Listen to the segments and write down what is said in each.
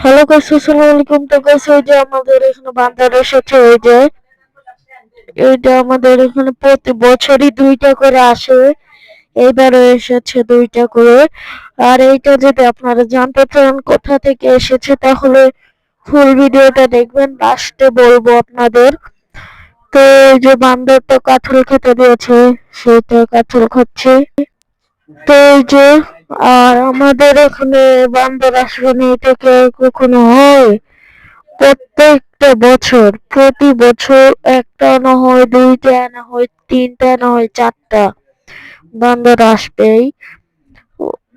Hello guys আসসালামু আলাইকুম তো গাইস ওই যে আমাদের এখানে বান্দার এসেছে ওই যে এইটা আমাদের এখানে প্রতি বছরই দুইটা করে আসে। এইবারও এসেছে দুইটা করে। আর এইটা যদি আপনারা জানতে চান কোথা থেকে এসেছে, তাহলে ফুল ভিডিওটা দেখবেন। লাস্টে বলব আপনাদের। তো যে বান্দরটা কাঁঠাল খেতে দিয়েছে সেটা কাঁঠাল খাচ্ছে। তো যে আর আমাদের এখানে বান্দর আসবে না এটা কি কখনো হয়? প্রত্যেকটা বছর, প্রতি বছর একটা না হয় দুইটা, না হয় তিনটা, না হয় চারটা বান্দর আসবেই।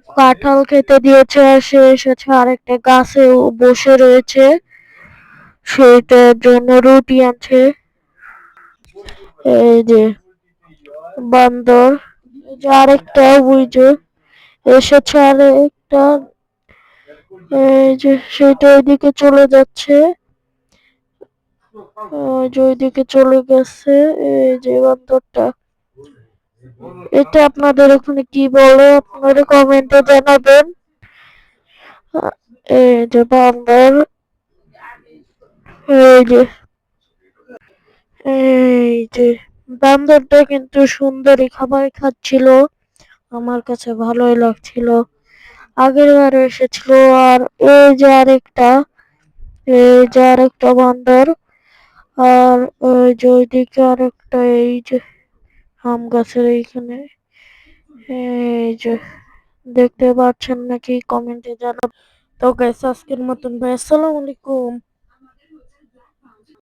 কাঁঠাল খেতে দিয়েছে আর সে এসেছে আরেকটা গাছে বসে রয়েছে। সেটার জন্য রুটি আছে এই যে বান্দর আরেকটা ওই এসেছে আরেকটা। এই যে সেটা ওইদিকে চলে যাচ্ছে। ওইদিকে চলে গেছে। এই যে বান্দরটা। এটা আপনাদের ওখানে কি বলে? আপনারা কমেন্টে জানাবেন। এই যে বান্দর। এই যে। এই যে বান্দরটা কিন্তু সুন্দরী খাবার খাচ্ছিল। আমার কাছে ভালোই লাগছিল। আগের বার এসেছিল আর এই যে আরেকটা, এই যে আরেকটা বান্দর আর ওই যে ওইদিকে আরেকটা, এই যে আম গাছের এইখানে, এই যে দেখতে পাচ্ছেন নাকি কমেন্টে জানাবেন। তো গাইস আজকের মতন ভাই, আসসালামু আলাইকুম।